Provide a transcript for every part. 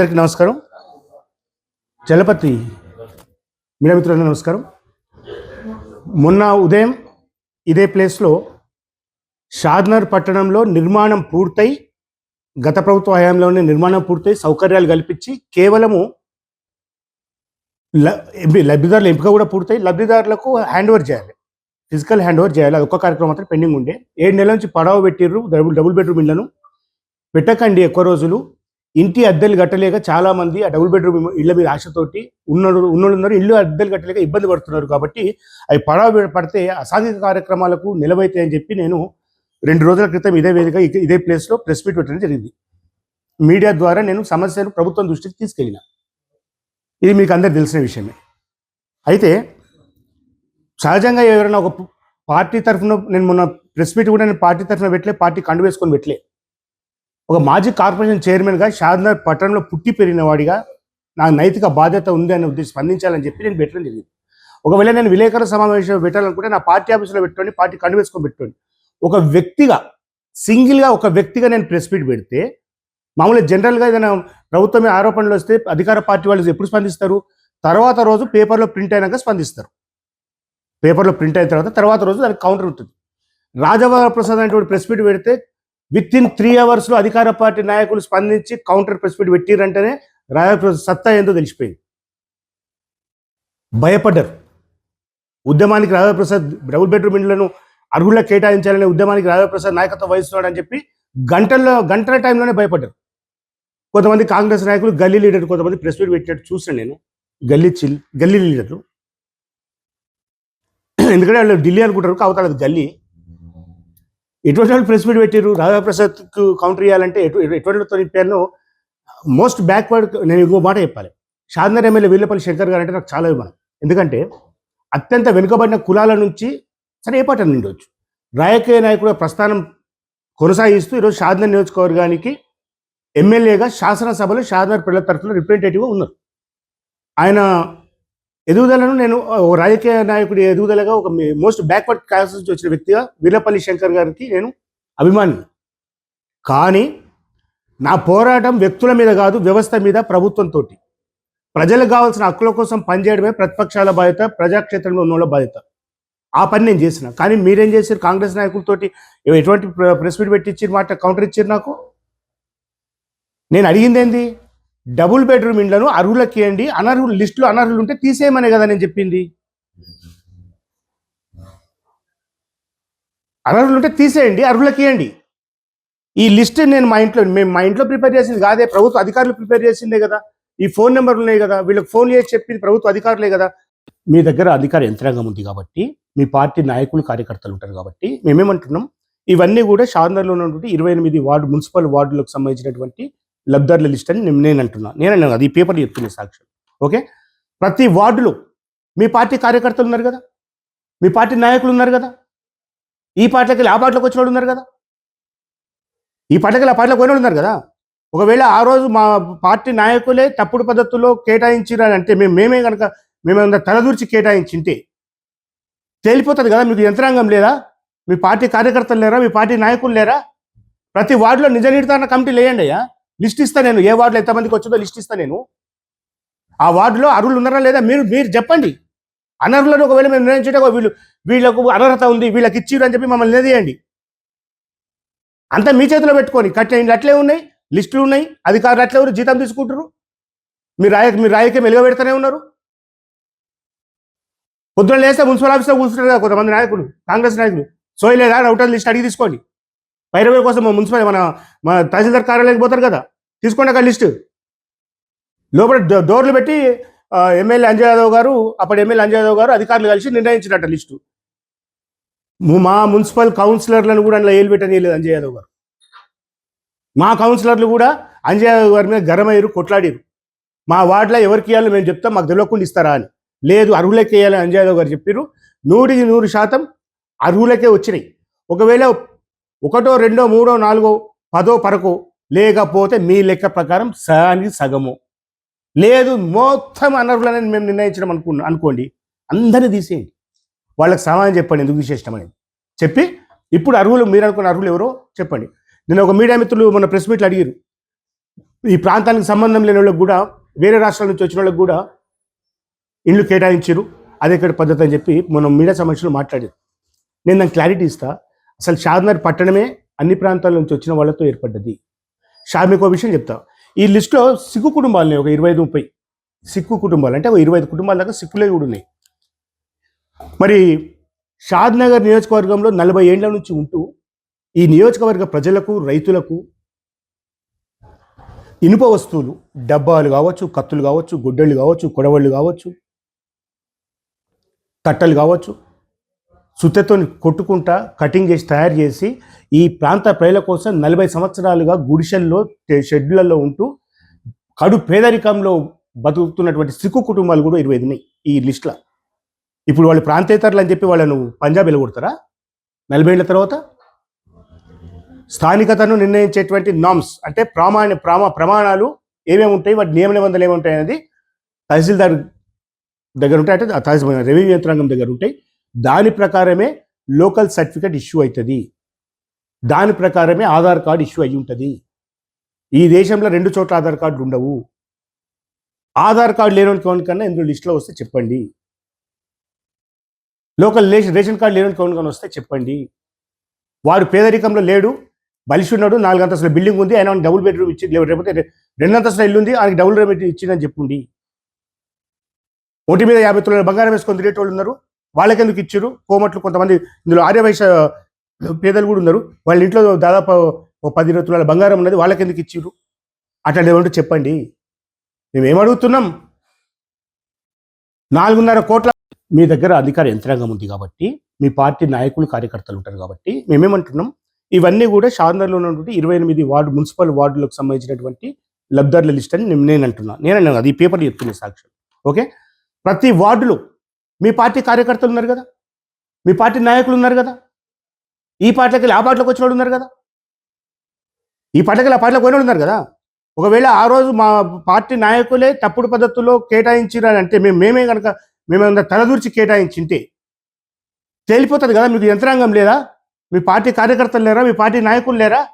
అందరికీ నమస్కారం. జలపతి మీడియా మిత్రులందరూ నమస్కారం. మొన్న ఉదయం ఇదే ప్లేస్లో షాద్నర్ పట్టణంలో నిర్మాణం పూర్తయి గత ప్రభుత్వ హయాంలోనే నిర్మాణం పూర్తయి సౌకర్యాలు కల్పించి కేవలము లబ్ధిదారుల ఎంపిక కూడా పూర్తయి లబ్ధిదారులకు హ్యాండ్ ఓవర్ చేయాలి. ఫిజికల్ హ్యాండ్ ఓవర్ చేయాలి. అది ఒక్క కార్యక్రమం మాత్రం పెండింగ్ ఉండే. ఏడు నెలల నుంచి పడవ పెట్టిర్రు డబుల్ డబుల్ బెడ్రూమ్ ఇళ్ళను. పెట్టకండి ఎక్కువ రోజులు. ఇంటి అద్దెలు కట్టలేక చాలా మంది ఆ డబుల్ బెడ్రూమ్ ఇళ్ళ మీద ఆశతోటి ఉన్నోళ్ళు ఉన్నోళ్ళున్నారు. ఇల్లు అద్దెలు కట్టలేక ఇబ్బంది పడుతున్నారు కాబట్టి అవి పడవ పడితే అసాంఘిక కార్యక్రమాలకు నిలవైతాయి అని చెప్పి నేను రెండు రోజుల క్రితం ఇదే వేదిక ఇదే ప్లేస్లో ప్రెస్ మీట్ పెట్టడం జరిగింది. మీడియా ద్వారా నేను సమస్యను ప్రభుత్వం దృష్టికి తీసుకెళ్ళిన. ఇది మీకు అందరికి తెలిసిన విషయమే. అయితే సహజంగా ఎవరైనా ఒక పార్టీ తరఫున నేను మొన్న ప్రెస్ మీట్ కూడా నేను పార్టీ తరఫున పెట్టలే పార్టీ కండు వేసుకొని పెట్టలే. ఒక మాజీ కార్పొరేషన్ చైర్మన్గా షాద్నగర్ పట్టణంలో పుట్టి పెరిగిన వాడిగా నా నైతిక బాధ్యత ఉంది అనే ఉద్దేశం స్పందించాలని చెప్పి నేను పెట్టడం జరిగింది. ఒకవేళ నేను విలేకరుల సమావేశం పెట్టాలనుకుంటే నా పార్టీ ఆఫీసులో పెట్టుకోండి పార్టీ కండు వేసుకొని పెట్టుకోండి. ఒక వ్యక్తిగా సింగిల్గా ఒక వ్యక్తిగా నేను ప్రెస్ మీట్ పెడితే మామూలుగా జనరల్గా ఏదైనా ప్రభుత్వం ఆరోపణలు వస్తే అధికార పార్టీ వాళ్ళు ఎప్పుడు స్పందిస్తారు? తర్వాత రోజు పేపర్లో ప్రింట్ అయినాక స్పందిస్తారు. పేపర్లో ప్రింట్ అయిన తర్వాత తర్వాత రోజు దానికి కౌంటర్ ఉంటుంది. రాజవ ప్రసాద్ అనేటువంటి ప్రెస్ మీట్ పెడితే విత్ ఇన్ త్రీ అవర్స్లో అధికార పార్టీ నాయకులు స్పందించి కౌంటర్ ప్రెస్ మీట్ పెట్టిరంటేనే రాజప్రసాద్ సత్తా ఏందో తెలిసిపోయింది. భయపడ్డారు. ఉద్యమానికి రాజప్రసాద్ డబుల్ బెడ్రూమ్ ఇండ్లను అర్హులకు కేటాయించాలనే ఉద్యమానికి రాజప్రసాద్ నాయకత్వం వహిస్తున్నాడు అని చెప్పి గంటల్లో గంటల టైంలోనే భయపడ్డారు. కొంతమంది కాంగ్రెస్ నాయకులు గల్లీ లీడర్ కొంతమంది ప్రెస్ మీట్ పెట్టినట్టు చూసాను నేను. గల్లీ చిల్ గల్లీ లీడర్లు ఎందుకంటే వాళ్ళు ఢిల్లీ అనుకుంటారు కావుతారు గల్లీ. ఎటువంటి వాళ్ళు ప్రెస్ మీట్ పెట్టారు రాధాప్రసాద్కు కౌంటర్ ఇవ్వాలంటే ఎటు ఎటువంటితో నింపాను మోస్ట్ బ్యాక్వర్డ్ నేను ఇంకో మాట చెప్పాలి. షాద్నర్ ఎమ్మెల్యే వీళ్ళపల్లి శంకర్ గారు అంటే నాకు చాలా అభిమానం. ఎందుకంటే అత్యంత వెనుకబడిన కులాల నుంచి సరే ఏ పార్టీ నిండవచ్చు రాయకీయ నాయకుడు ప్రస్థానం కొనసాగిస్తూ ఈరోజు షాద్నర్ నియోజకవర్గానికి ఎమ్మెల్యేగా శాసనసభలో షాద్నర్ పిల్లల తరఫున రిప్రజెంటేటివ్గా ఉన్నారు. ఆయన ఎదుగుదలను నేను ఓ రాజకీయ నాయకుడి ఎదుగుదలగా ఒక మోస్ట్ బ్యాక్వర్డ్ క్లాస్ నుంచి వచ్చిన వ్యక్తిగా వీరపల్లి శంకర్ గారికి నేను అభిమాని కానీ నా పోరాటం వ్యక్తుల మీద కాదు వ్యవస్థ మీద ప్రభుత్వంతో ప్రజలకు కావాల్సిన హక్కుల కోసం పనిచేయడమే ప్రతిపక్షాల బాధ్యత ప్రజాక్షేత్రంలో ఉన్న వాళ్ళ బాధ్యత. ఆ పని నేను చేసిన. కానీ మీరేం చేశారు? కాంగ్రెస్ నాయకులతోటి ఎటువంటి ప్ర- ప్రెస్ మీట్ పెట్టి మాట కౌంటర్ ఇచ్చారు నాకు? నేను అడిగింది ఏంది డబుల్ బెడ్రూమ్ ఇండ్లను అర్హులకి ఇవ్వండి అనర్హులు లిస్టులో అనర్హులు ఉంటే తీసేయమనే కదా నేను చెప్పింది. అనర్హులు ఉంటే తీసేయండి అర్హులకి ఇవ్వండి ఈ లిస్ట్ నేను మా ఇంట్లో మేము మా ఇంట్లో ప్రిపేర్ చేసింది కాదే ప్రభుత్వ అధికారులు ప్రిపేర్ చేసిందే కదా. ఈ ఫోన్ నెంబర్లు ఉన్నాయి కదా వీళ్ళకి ఫోన్ చేసి చెప్పింది ప్రభుత్వ అధికారులే కదా. మీ దగ్గర అధికార యంత్రాంగం ఉంది కాబట్టి మీ పార్టీ నాయకులు కార్యకర్తలు ఉంటారు కాబట్టి మేమేమంటున్నాం? ఇవన్నీ కూడా షార్నర్లో ఉన్నటువంటి ఇరవై ఎనిమిది వార్డు మున్సిపల్ వార్డులకు సంబంధించినటువంటి లబ్ధారుల లిస్ట్ అని నేను- నేను అంటున్నా. నేను అన్నాను అది పేపర్లు చెప్తున్నా సాక్ష్యం ఓకే? ప్రతి వార్డులో మీ పార్టీ కార్యకర్తలు ఉన్నారు కదా? మీ పార్టీ నాయకులు ఉన్నారు కదా? ఈ పార్టీకి ఆ పార్టీలోకి వచ్చిన వాళ్ళు ఉన్నారు కదా? ఈ పార్టీకి ఆ పార్టీలకు పోయిన ఉన్నారు కదా? ఒకవేళ ఆ రోజు మా పార్టీ నాయకులే తప్పుడు పద్ధతుల్లో కేటాయించారంటే మేము మేమే కనుక మేమేమన్నా తలదూర్చి కేటాయించింటే తేలిపోతుంది కదా? మీకు యంత్రాంగం లేదా? మీ పార్టీ కార్యకర్తలు లేరా? మీ పార్టీ నాయకులు లేరా? ప్రతి వార్డులో నిజ నిర్ధారణ కమిటీ లేయండి అయ్యా. లిస్ట్ ఇస్తా నేను. ఏ వార్డులో ఎంతమందికి వచ్చిందో లిస్ట్ ఇస్తా నేను. ఆ వార్డులో అర్హులు ఉన్నారా లేదా మీరు మీరు చెప్పండి. అనర్హులను ఒకవేళ మేము నిర్ణయించే వీళ్ళు వీళ్ళకు అనర్హత ఉంది వీళ్ళకి ఇచ్చిరు అని చెప్పి మమ్మల్ని నిలదీయండి. అంతా మీ చేతిలో పెట్టుకొని కట్టిన ఇండ్లు అట్లే ఉన్నాయి లిస్టులు ఉన్నాయి అధికారులు అట్లే ఎవరు జీతం తీసుకుంటారు మీరు రాయ మీరు రాయకే మెలుగ పెడతానే ఉన్నారు. పొద్దున లేస్తే మున్సిపల్ ఆఫీస్లో కూర్చుంటారు కదా కొంతమంది నాయకులు కాంగ్రెస్ నాయకులు. సోయలేదా? అవుటర్ లిస్ట్ అడిగి తీసుకోండి. పైరవే కోసం మా మున్సిపల్ మన మన తహసీల్దార్ కార్యాలయానికి పోతారు కదా. తీసుకోండి అక్కడ లిస్టు. లోపల డోర్లు పెట్టి ఎమ్మెల్యే అంజయ్ యాదవ్ గారు అప్పుడు ఎమ్మెల్యే అంజయ్ యాదవ్ గారు అధికారులు కలిసి నిర్ణయించినట్ట లిస్టు. మా మున్సిపల్ కౌన్సిలర్లను కూడా అందులో ఏలు పెట్టనీయలేదు అంజయ్ యాదవ్ గారు. మా కౌన్సిలర్లు కూడా అంజయ్ యాదవ్ గారి మీద గరమయ్యారు కొట్లాడారు. మా వార్డులో ఎవరికి ఇవ్వాలో మేము చెప్తాం మాకు తెలియకుండా ఇస్తారా అని. లేదు అర్హులకే ఇవ్వాలని అంజయ్ యాదవ్ గారు చెప్పారు నూటికి నూరు శాతం అర్హులకే వచ్చినాయి. ఒకవేళ ఒకటో రెండో మూడో నాలుగో పదో పరకో లేకపోతే మీ లెక్క ప్రకారం సగానికి సగము. లేదు మొత్తం అనర్హులని మేము నిర్ణయించడం అనుకు అనుకోండి అందరినీ తీసేయండి. వాళ్ళకి సమాధానం చెప్పండి ఎందుకు తీసేసినాం అనేది. చెప్పి ఇప్పుడు అర్హులు మీరు అనుకున్న అర్హులు ఎవరో చెప్పండి. నేను ఒక మీడియా మిత్రులు మన ప్రెస్ మీట్లు అడిగారు ఈ ప్రాంతానికి సంబంధం లేని వాళ్ళకి కూడా వేరే రాష్ట్రాల నుంచి వచ్చిన వాళ్ళకి కూడా ఇండ్లు కేటాయించారు అదే ఇక్కడ పద్ధతి అని చెప్పి మనం మీడియా సమస్యలు మాట్లాడారు. నేను దానికి క్లారిటీ ఇస్తాను అసలు షాద్నగర్ పట్టణమే అన్ని ప్రాంతాల నుంచి వచ్చిన వాళ్ళతో ఏర్పడ్డది. షా మీకు ఒక విషయం చెప్తా. ఈ లిస్టులో సిక్కు కుటుంబాలని ఒక ఇరవై ఐదు ముప్పై సిక్కు కుటుంబాలు అంటే ఒక ఇరవై ఐదు కుటుంబాల దాకా సిక్కులే కూడా ఉన్నాయి. మరి షాద్నగర్ నియోజకవర్గంలో నలభై ఏండ్ల నుంచి ఉంటూ ఈ నియోజకవర్గ ప్రజలకు రైతులకు ఇనుప వస్తువులు డబ్బాలు కావచ్చు కత్తులు కావచ్చు గుడ్డళ్ళు కావచ్చు కొడవళ్ళు కావచ్చు కట్టలు కావచ్చు సుత్తెతో కొట్టుకుంటా కటింగ్ చేసి తయారు చేసి ఈ ప్రాంత ప్రజల కోసం నలభై సంవత్సరాలుగా గుడిసెల్లో షెడ్లలో ఉంటూ కడు పేదరికంలో బతుకుతున్నటువంటి సిక్కు కుటుంబాలు కూడా ఇరవై ఉన్నాయి ఈ లిస్ట్లో. ఇప్పుడు వాళ్ళు ప్రాంతేతరులు అని చెప్పి వాళ్ళను పంజాబ్ వెళ్ళగొడతారా నలభై ఏళ్ళ తర్వాత? స్థానికతను నిర్ణయించేటువంటి నామ్స్ అంటే ప్రామాణ ప్రామా ప్రమాణాలు ఏమేమి ఉంటాయి? వాటి నియమ నిబంధనలు ఏమి ఉంటాయి అనేది తహసీల్దార్ దగ్గర ఉంటాయి అంటే తహసీల్ రెవెన్యూ యంత్రాంగం దగ్గర ఉంటాయి. దాని ప్రకారమే లోకల్ సర్టిఫికేట్ ఇష్యూ అవుతుంది. దాని ప్రకారమే ఆధార్ కార్డు ఇష్యూ అయి ఉంటుంది. ఈ దేశంలో రెండు చోట్ల ఆధార్ కార్డులు ఉండవు. ఆధార్ కార్డు లేని కన్నా ఇందులో లిస్టులో వస్తే చెప్పండి. లోకల్ రేషన్ కార్డు లేని కన్నా వస్తే చెప్పండి. వాడు పేదరికంలో లేడు బలిసి ఉన్నాడు నాలుగు అంతస్తుల బిల్డింగ్ ఉంది ఆయన డబుల్ బెడ్రూమ్ ఇచ్చి లేకపోతే రెండు అంతస్తుల ఇల్లు ఉంది ఆయనకి డబుల్ బెడ్రూమ్ ఇచ్చిందని చెప్పండి. ఒంటి మీద యాభై తులాల బంగారం వేసుకొని తిరిగేటోళ్ళు ఉన్నారు వాళ్ళకెందుకు ఇచ్చారు? కోమట్లు కొంతమంది ఇందులో ఆర్యవైశ్య పేదలు కూడా ఉన్నారు. వాళ్ళ ఇంట్లో దాదాపు ఓ పది ఇరవై తులాల బంగారం ఉన్నది. వాళ్ళకెందుకు ఇచ్చారు? అట్లా ఏమంటే చెప్పండి. మేమేం అడుగుతున్నాం నాలుగున్నర కోట్ల మీ దగ్గర అధికార యంత్రాంగం ఉంది కాబట్టి మీ పార్టీ నాయకులు కార్యకర్తలు ఉంటారు కాబట్టి మేమేమంటున్నాం? ఇవన్నీ కూడా షార్నర్లో ఉన్నటువంటి ఇరవై ఎనిమిది వార్డు మున్సిపల్ వార్డులకు సంబంధించినటువంటి లబ్ధారుల లిస్ట్ అని నేను నేను నేను అది పేపర్ చెప్తున్నాను సాక్ష్యం. ఓకే? ప్రతి వార్డులో మీ పార్టీ కార్యకర్తలు ఉన్నారు కదా? మీ పార్టీ నాయకులు ఉన్నారు కదా? ఈ పార్టీలకి ఆ పార్టీలోకి వచ్చిన ఉన్నారు కదా? ఈ పార్టీలకి ఆ పార్టీలోకి పోయిన ఉన్నారు కదా? ఒకవేళ ఆ రోజు మా పార్టీ నాయకులే తప్పుడు పద్ధతుల్లో కేటాయించినారంటే మేము మేమే కనుక మేమేమన్నా తలదూర్చి కేటాయించింటే తేలిపోతుంది కదా? మీకు యంత్రాంగం లేదా? మీ పార్టీ కార్యకర్తలు లేరా? మీ పార్టీ నాయకులు లేరా?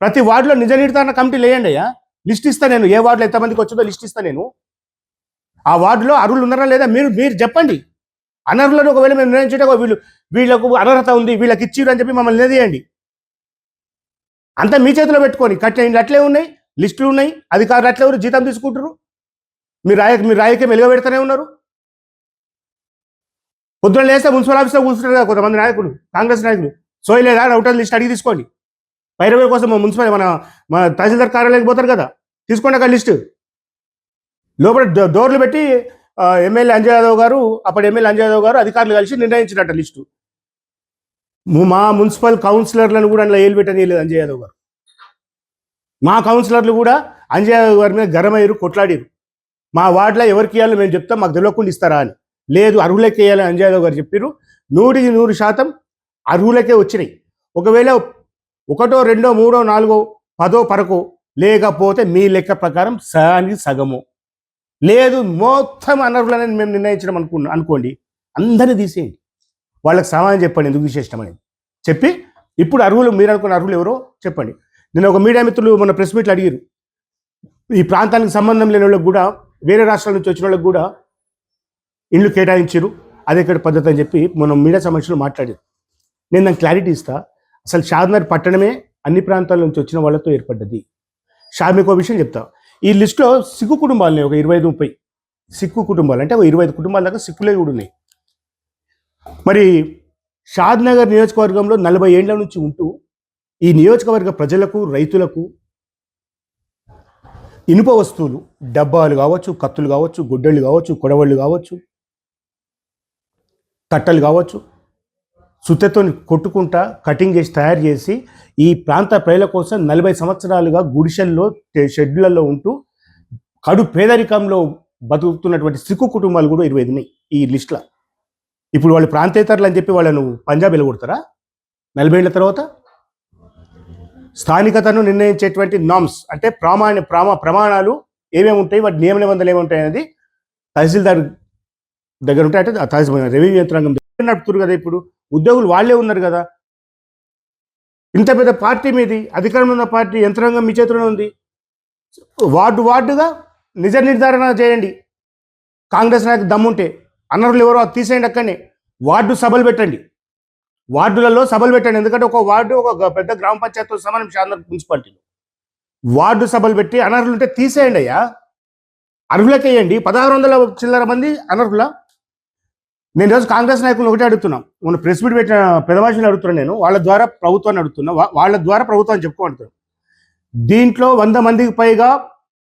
ప్రతి వార్డులో నిజ నిర్ధారణ కమిటీ లేయండి అయ్యా. లిస్ట్ ఇస్తా నేను. ఏ వార్డులో ఎంతమందికి వచ్చిందో లిస్ట్ ఇస్తా నేను. ఆ వార్డులో అరువులు ఉన్నారా లేదా? మీరు మీరు చెప్పండి. అనర్హులను ఒకవేళ మేము నిర్ణయించే వీళ్ళు వీళ్ళకు అనర్హత ఉంది వీళ్ళకి ఇచ్చిరు అని చెప్పి మమ్మల్ని నిలదీయండి. అంతా మీ చేతిలో పెట్టుకొని కట్టిన ఇండ్లు అట్లే ఉన్నాయి లిస్టులు ఉన్నాయి అధికారులు అట్లే ఉన్నారు జీతం తీసుకుంటారు మీరు రాయ మీరు రాయకే మెలుగ పెడతానే ఉన్నారు. పొద్దున లేస్తే మున్సిపల్ ఆఫీస్లో కూర్చుంటారు కదా కొంతమంది నాయకులు కాంగ్రెస్ నాయకులు. సోయలేదా అవుటర్ లిస్ట్ అడిగి తీసుకోండి. పైరవే కోసం మా మున్సిపల్ మన మన తహసీల్దార్ కార్యాలయానికి పోతారు కదా. తీసుకోండి అక్కడ లిస్టు. లోపల డోర్లు పెట్టి ఎమ్మెల్యే అంజయ్ యాదవ్ గారు అప్పుడు ఎమ్మెల్యే అంజయ్ యాదవ్ గారు అధికారులు కలిసి నిర్ణయించినట్ట లిస్టు. మా మున్సిపల్ కౌన్సిలర్లను కూడా అందులో ఏలుపెట్టనియలేదు అంజయ్ యాదవ్ గారు. మా కౌన్సిలర్లు కూడా అంజయ్ యాదవ్ గారి మీద గరమయ్యారు కొట్లాడారు. మా వార్డులో ఎవరికి ఇవ్వాలో మేము చెప్తాం మాకు తెలియకుండా ఇస్తారా అని. లేదు అర్హులకే వేయాలని అంజయ్ యాదవ్ గారు చెప్పారు నూటికి నూరు శాతం అర్హులకే వచ్చినాయి. ఒకవేళ ఒకటో రెండో మూడో నాలుగో పదో పరకో లేకపోతే మీ లెక్క ప్రకారం సగానికి సగము. లేదు మొత్తం అనర్హులని మేము నిర్ణయించడం అనుకు అనుకోండి. అందరినీ తీసేయండి. వాళ్ళకి సమాధానం చెప్పండి ఎందుకు తీసేసినాం అనేది. చెప్పి ఇప్పుడు అర్హులు మీరు అనుకున్న అర్హులు ఎవరో చెప్పండి. నేను ఒక మీడియా మిత్రులు మొన్న ప్రెస్ మీట్లు అడిగారు ఈ ప్రాంతానికి సంబంధం లేని వాళ్ళకి కూడా వేరే రాష్ట్రాల నుంచి వచ్చిన వాళ్ళకి కూడా ఇండ్లు కేటాయించారు అదే ఇక్కడ పద్ధతి అని చెప్పి మనం మీడియా సమస్యలు మాట్లాడారు నేను దానికి క్లారిటీ ఇస్తా. అసలు షాద్నగర్ పట్టణమే అన్ని ప్రాంతాల నుంచి వచ్చిన వాళ్ళతో ఏర్పడ్డది. షాద్ మీకు ఒక విషయం చెప్తా. ఈ లిస్టులో సిక్కు కుటుంబాలని ఒక ఇరవై ఐదు ముప్పై సిక్కు కుటుంబాలు. అంటే ఒక ఇరవై ఐదు కుటుంబాల దాకా సిక్కులే కూడా ఉన్నాయి. మరి షాద్ నగర్ నియోజకవర్గంలో నలభై ఏళ్ళ నుంచి ఉంటూ ఈ నియోజకవర్గ ప్రజలకు రైతులకు ఇనుప వస్తువులు డబ్బాలు కావచ్చు కత్తులు కావచ్చు గుడ్డళ్ళు కావచ్చు కొడవళ్ళు కావచ్చు తట్టలు కావచ్చు సుత్తెతో కొట్టుకుంటా కటింగ్ చేసి తయారు చేసి ఈ ప్రాంత ప్రజల కోసం నలభై సంవత్సరాలుగా గుడిసెల్లో షెడ్లలో ఉంటూ కడు పేదరికంలో బతుకుతున్నటువంటి సిక్కు కుటుంబాలు కూడా ఇరవై ఐదు ఉన్నాయి ఈ లిస్ట్లో. ఇప్పుడు వాళ్ళు ప్రాంతేతరులు అని చెప్పి వాళ్ళను పంజాబ్ వెళ్ళగొడతారా? నలభై ఏళ్ళ తర్వాత? స్థానికతను నిర్ణయించేటువంటి నామ్స్ అంటే ప్రామాణ ప్రామా ప్రమాణాలు ఏమేమి ఉంటాయి వాటి నియమ నిబంధనలు ఏమి అనేది తహసీల్దార్ దగ్గర ఉంటాయి అంటే తహసీల్ రెవెన్యూ యంత్రాంగం నడుపుతున్నారు కదా ఇప్పుడు. ఉద్యోగులు వాళ్ళే ఉన్నారు కదా. ఇంత పెద్ద పార్టీ మీది అధికారంలో ఉన్న పార్టీ యంత్రాంగం మీ చేతిలోనే ఉంది. వార్డు వార్డుగా నిజ నిర్ధారణ చేయండి. కాంగ్రెస్ నాయకు దమ్ముంటే అనర్హులు ఎవరో అది తీసేయండి అక్కడనే. వార్డు సభలు పెట్టండి. వార్డులలో సభలు పెట్టండి. ఎందుకంటే ఒక వార్డు ఒక పెద్ద గ్రామ పంచాయతీతో సమానం శాంత మున్సిపాలిటీలో. వార్డు సభలు పెట్టి అనర్హులు ఉంటే తీసేయండి అయ్యా. అర్హులకేయండి. పదహారు వందల చిల్లర మంది అనర్హుల? నేను ఈరోజు కాంగ్రెస్ నాయకులు ఒకటే అడుగుతున్నాం. మొన్న ప్రెస్ మీట్ పెట్టిన పెదవాషిని అడుగుతున్నాను నేను. వాళ్ళ ద్వారా ప్రభుత్వాన్ని అడుగుతున్నా. వాళ్ళ ద్వారా ప్రభుత్వాన్ని చెప్పుకోమంటున్నాను దీంట్లో వంద మందికి పైగా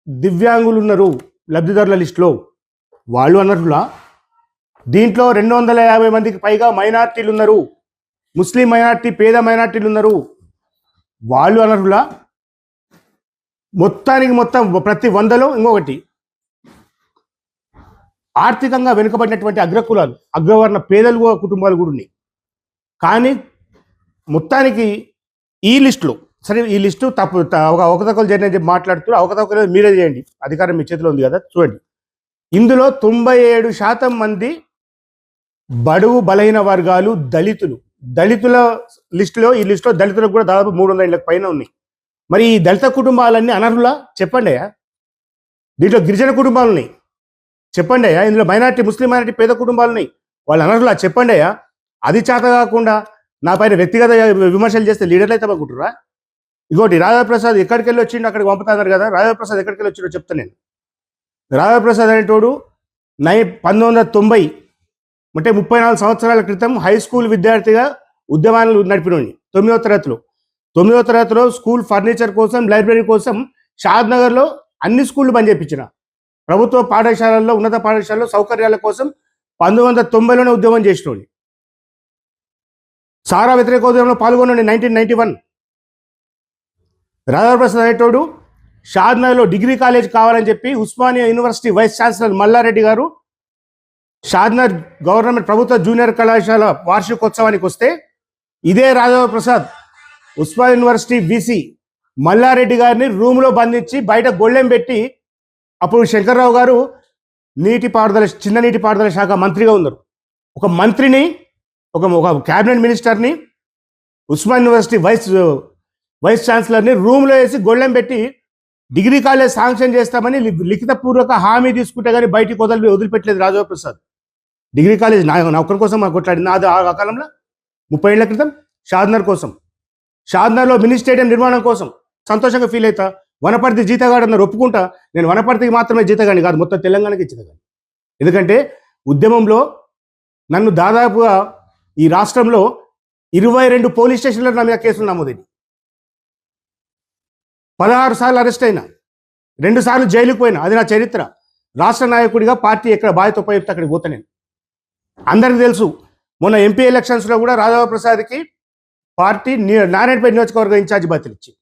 దివ్యాంగులు ఉన్నారు లబ్ధిదారుల లిస్టులో. వాళ్ళు అనర్హులా? దీంట్లో రెండు వందల యాభై మందికి పైగా మైనార్టీలు ఉన్నారు ముస్లిం మైనార్టీ పేద మైనార్టీలు ఉన్నారు వాళ్ళు అనర్హులా? మొత్తానికి మొత్తం ప్రతి వందలో ఇంకొకటి. ఆర్థికంగా వెనుకబడినటువంటి అగ్రకులాలు అగ్రవర్ణ పేదలు కుటుంబాలు కూడా ఉన్నాయి. కానీ మొత్తానికి ఈ లిస్టులో సరే ఈ లిస్టు తప్పు ఒక అవకతవకలు జరిగిన చెప్పి మాట్లాడుతూ అవకతవకలు మీరే చేయండి. అధికారం మీ చేతిలో ఉంది కదా చూడండి. ఇందులో తొంభై ఏడు శాతం మంది బడుగు బలహీన వర్గాలు దళితులు. దళితుల లిస్టులో ఈ లిస్టులో దళితులకు కూడా దాదాపు మూడు వందల ఇళ్ళకి పైన ఉన్నాయి. మరి ఈ దళిత కుటుంబాలన్నీ అనర్హులా? చెప్పండి దీంట్లో గిరిజన కుటుంబాలు ఉన్నాయి. చెప్పండి అయ్యా ఇందులో మైనార్టీ ముస్లిం మైనార్టీ పేద కుటుంబాలు ఉన్నాయి. వాళ్ళు అనర్హులా? చెప్పండి అయ్యా. అది చేత కాకుండా నా పైన వ్యక్తిగత విమర్శలు చేస్తే లీడర్లు అయితే అనుకుంటురా ఇంకోటి రాధాప్రసాద్ ఎక్కడికి వెళ్ళి వచ్చిండు అక్కడికి పంపుతున్నారు కదా రాధాప్రసాద్ ఎక్కడికి వెళ్ళి వచ్చిండో చెప్తాను నేను. రాధాప్రసాద్ అనేటోడు నై పంతొమ్మిది వందల తొంభై అంటే ముప్పై నాలుగు సంవత్సరాల క్రితం హై స్కూల్ విద్యార్థిగా ఉద్యమాలు నడిపినోడిని తొమ్మిదో తరగతిలో. తొమ్మిదో తరగతిలో స్కూల్ ఫర్నిచర్ కోసం లైబ్రరీ కోసం షాద్ నగర్లో అన్ని స్కూళ్ళు బంద్ చేయించిన ప్రభుత్వ పాఠశాలల్లో ఉన్నత పాఠశాలలో సౌకర్యాల కోసం పంతొమ్మిది వందల తొంభైలోనే ఉద్యమం చేసినోడి సారా వ్యతిరేక ఉద్యమంలో పాల్గొనండి నైన్టీన్ నైన్టీ వన్. రాధాప్రసాద్ అనేటోడు షాద్నగర్లో డిగ్రీ కాలేజ్ కావాలని చెప్పి Osmania university vice chancellor Mallareddy గారు షాద్నగర్ గవర్నమెంట్ ప్రభుత్వ జూనియర్ కళాశాల వార్షికోత్సవానికి వస్తే ఇదే రాఘవ ప్రసాద్ ఉస్మాన్ యూనివర్సిటీ బీసీ మల్లారెడ్డి గారిని రూమ్లో బంధించి బయట గొళ్ళెం పెట్టి అప్పుడు శంకర్రావు గారు నీటి పారుదల చిన్న నీటి పారుదల శాఖ మంత్రిగా ఉన్నారు. ఒక మంత్రిని ఒక ఒక క్యాబినెట్ మినిస్టర్ని ఉస్మాన్ యూనివర్సిటీ వైస్ వైస్ ఛాన్సలర్ని రూమ్లో వేసి గొళ్ళెం పెట్టి డిగ్రీ కాలేజ్ శాంక్షన్ చేస్తామని లి- లిఖితపూర్వక హామీ తీసుకుంటే కానీ బయటికి వదిలి వదిలిపెట్టలేదు రాజవ ప్రసాద్. డిగ్రీ కాలేజ్ నా నా ఒక్కరి కోసం మాకు కొట్లాడింది. అది ఆ ఆ కాలంలో ముప్పై ఏళ్ళ క్రితం షాద్నర్ కోసం. షాద్నర్లో మినీ స్టేడియం నిర్మాణం కోసం సంతోషంగా ఫీల్ అవుతా వనపర్తి జీతగాడు అన్నారు ఒప్పుకుంటా నేను వనపర్తికి మాత్రమే జీతగాని కాదు మొత్తం తెలంగాణకి జీతగాని ఎందుకంటే ఉద్యమంలో నన్ను దాదాపుగా ఈ రాష్ట్రంలో ఇరవై రెండు పోలీస్ స్టేషన్లో నా మీద కేసులు నమోదైంది పదహారు సార్లు అరెస్ట్ అయినా రెండు సార్లు జైలుకు పోయినా అది నా చరిత్ర. రాష్ట్ర నాయకుడిగా పార్టీ ఎక్కడ బాధ్యత ఉపయోగిస్తే అక్కడికి పోతా నేను. అందరికీ తెలుసు మొన్న ఎంపీ ఎలక్షన్స్లో కూడా రాఘవ ప్రసాద్కి పార్టీ నారాయణపేట నియోజకవర్గం ఇన్ఛార్జ్ బాధ్యతలు ఇచ్చింది.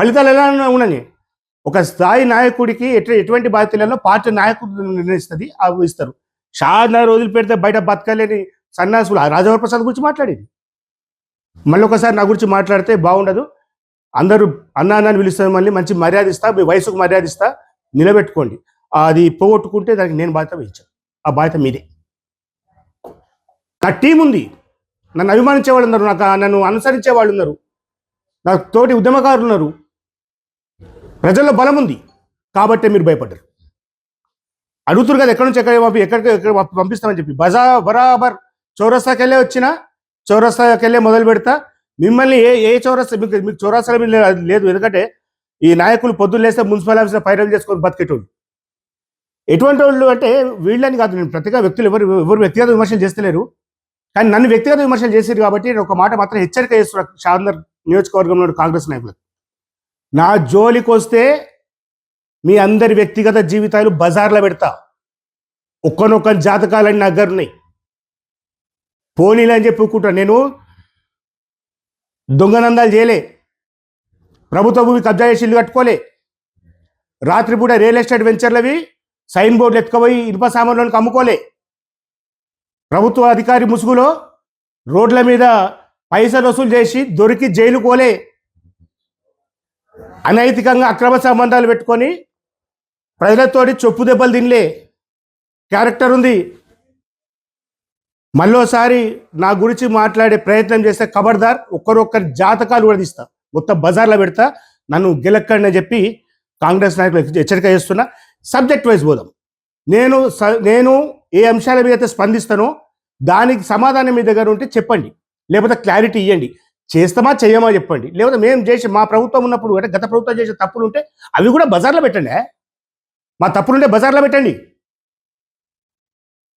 ఫలితాలు ఎలా ఉండని ఒక స్థాయి నాయకుడికి ఎటు ఎటువంటి బాధ్యతలలో పార్టీ నాయకుడు నిర్ణయిస్తుంది? అవి ఇస్తారు. రోజులు పెడితే బయట బతకలేని సన్యాసులు ఆ రాజవర ప్రసాద్ గురించి మాట్లాడేది? మళ్ళీ ఒకసారి నా గురించి మాట్లాడితే బాగుండదు. అందరూ అన్న పిలుస్తారు మళ్ళీ మంచి మర్యాద ఇస్తా మీ వయసుకు మర్యాద ఇస్తా నిలబెట్టుకోండి. అది పోగొట్టుకుంటే దానికి నేను బాధ్యత వహించాను. ఆ బాధ్యత మీదే. నా టీం ఉంది. నన్ను అభిమానించే వాళ్ళు ఉన్నారు నాకు నన్ను అనుసరించే వాళ్ళు ఉన్నారు నాకు తోటి ఉద్యమకారులు ఉన్నారు ప్రజల్లో బలం ఉంది. కాబట్టే మీరు భయపడ్డారు. అడుగుతారు కదా ఎక్కడి నుంచి ఎక్కడ పంపి ఎక్కడికి ఎక్కడ పంపిస్తామని చెప్పి. బజా బరాబర్ చౌరస్తాకి వెళ్ళే వచ్చిన చౌరస్తాకి వెళ్ళే మొదలు పెడతా. మిమ్మల్ని ఏ ఏ చౌరస్తా మీకు మీకు చౌరస్తాల మీద లేదు ఎందుకంటే ఈ నాయకులు పొద్దున్న లేస్తే మున్సిపల్ ఆఫీస్లో ఫైనల్ చేసుకొని బతికేటోళ్ళు. ఎటువంటి వాళ్ళు అంటే వీళ్ళని కాదు నేను ప్రతిగా వ్యక్తులు ఎవరు ఎవరు వ్యక్తిగత విమర్శలు చేస్తలేరు. కానీ నన్ను వ్యక్తిగత విమర్శలు చేశారు కాబట్టి నేను ఒక మాట మాత్రం హెచ్చరిక చేస్తున్నా. షాందర్ నియోజకవర్గంలో కాంగ్రెస్ నాయకులు నా జోలికొస్తే మీ అందరి వ్యక్తిగత జీవితాలు బజార్లో పెడతా. ఒక్కనొక్క జాతకాలని నా దగ్గర ఉన్నాయి. పోనీలు అని చెప్పుకుంటా నేను దొంగనందాలు చేయలే. ప్రభుత్వ భూమి కబ్జా చేసి ఇల్లు కట్టుకోలే. రాత్రిపూట రియల్ ఎస్టేట్ వెంచర్లవి సైన్ బోర్డులు ఎత్తుకుపోయి ఇనుప సామాన్లను అమ్ముకోలే. ప్రభుత్వ అధికారి ముసుగులో రోడ్ల మీద పైసలు వసూలు చేసి దొరికి జైలు కోలే అనైతికంగా అక్రమ సంబంధాలు పెట్టుకొని ప్రజలతోటి చొప్పు దెబ్బలు తినలే. క్యారెక్టర్ ఉంది. మళ్ళోసారి నా గురించి మాట్లాడే ప్రయత్నం చేస్తే ఖబర్దార్ ఒక్కరొక్కరి జాతకాలు కూడా తీస్తా. మొత్తం బజార్లో పెడతా. నన్ను గెలక్కండి అని చెప్పి కాంగ్రెస్ నాయకులు హెచ్చరిక చేస్తున్నా. సబ్జెక్ట్ వైజ్ పోదాం. నేను స- నేను ఏ అంశాల మీద అయితే స్పందిస్తానో దానికి సమాధానం మీ దగ్గర ఉంటే చెప్పండి. లేకపోతే క్లారిటీ ఇవ్వండి చేస్తామా చేయమా చెప్పండి. లేకపోతే మేము చేసి మా ప్రభుత్వం ఉన్నప్పుడు అంటే గత ప్రభుత్వం చేసే తప్పులు ఉంటే అవి కూడా బజార్లో పెట్టండి. మా తప్పులుంటే బజార్లో పెట్టండి.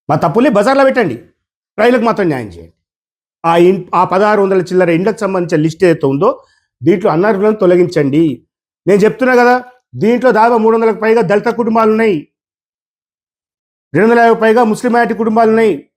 మా తప్పులే బజార్లో పెట్టండి. రైతులకు మాత్రం న్యాయం చేయండి. ఆ ఇన్ ఆ పదహారు వందల చిల్లర ఇండ్లకు సంబంధించిన లిస్ట్ ఏదైతే ఉందో దీంట్లో అన్నర్లను తొలగించండి. నేను చెప్తున్నా కదా దీంట్లో దాదాపు మూడు వందలకు పైగా దళిత కుటుంబాలు ఉన్నాయి. రెండు వందల యాభై పైగా ముస్లిం కుటుంబాలు ఉన్నాయి.